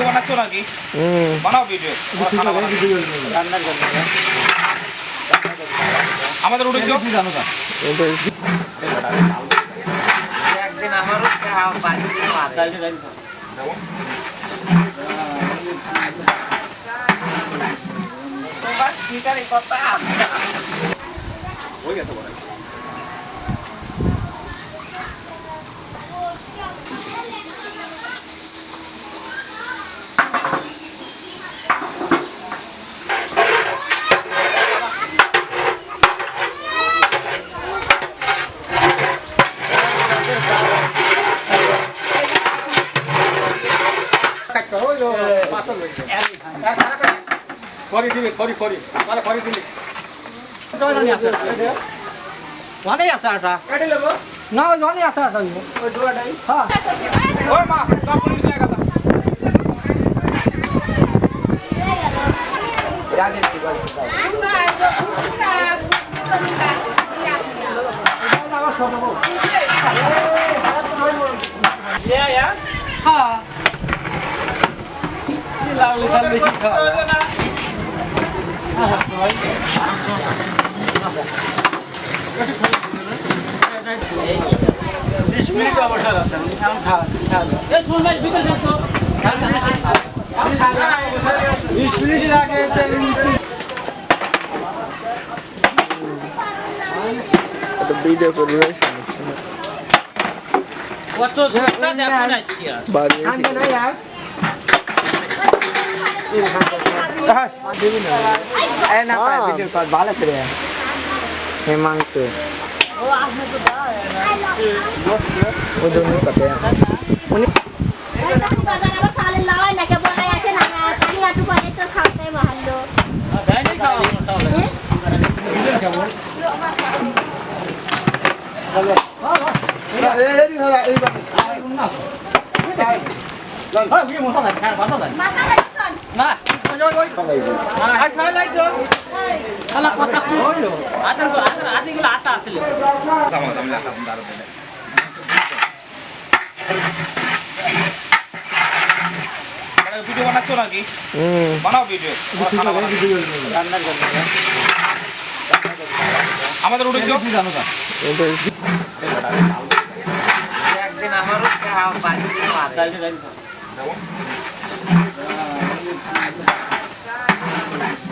Video বানাচ্ছো নাকি? বানাও video আমাদের উঠেছো এটাই একদিন আমারও পানি মাথা তোমার স্পিকারে কথা? হয়ে গেছে খড়ি দিবি খড়ি খড়ি তাহলে খড়ি দিবি অনেক আছে আসা না অনেক আছে আসা ওই ডোয়াটাই ওই মা সব পুলিশ জায়গা দাও একটা ভিডিও করবে কত ঝোঁকটা দেখো না আজকে বাড়ি হিমাংশু ওই জন্য কাটে বাজার আবার সালের লাওয়াই নাকি বলাই আসে না পানি ভিডিও বানাচ্ছো নাকি? বানাও ভিডিও আমাদের উঠেছো এটাই একদিন আমারও Thank you.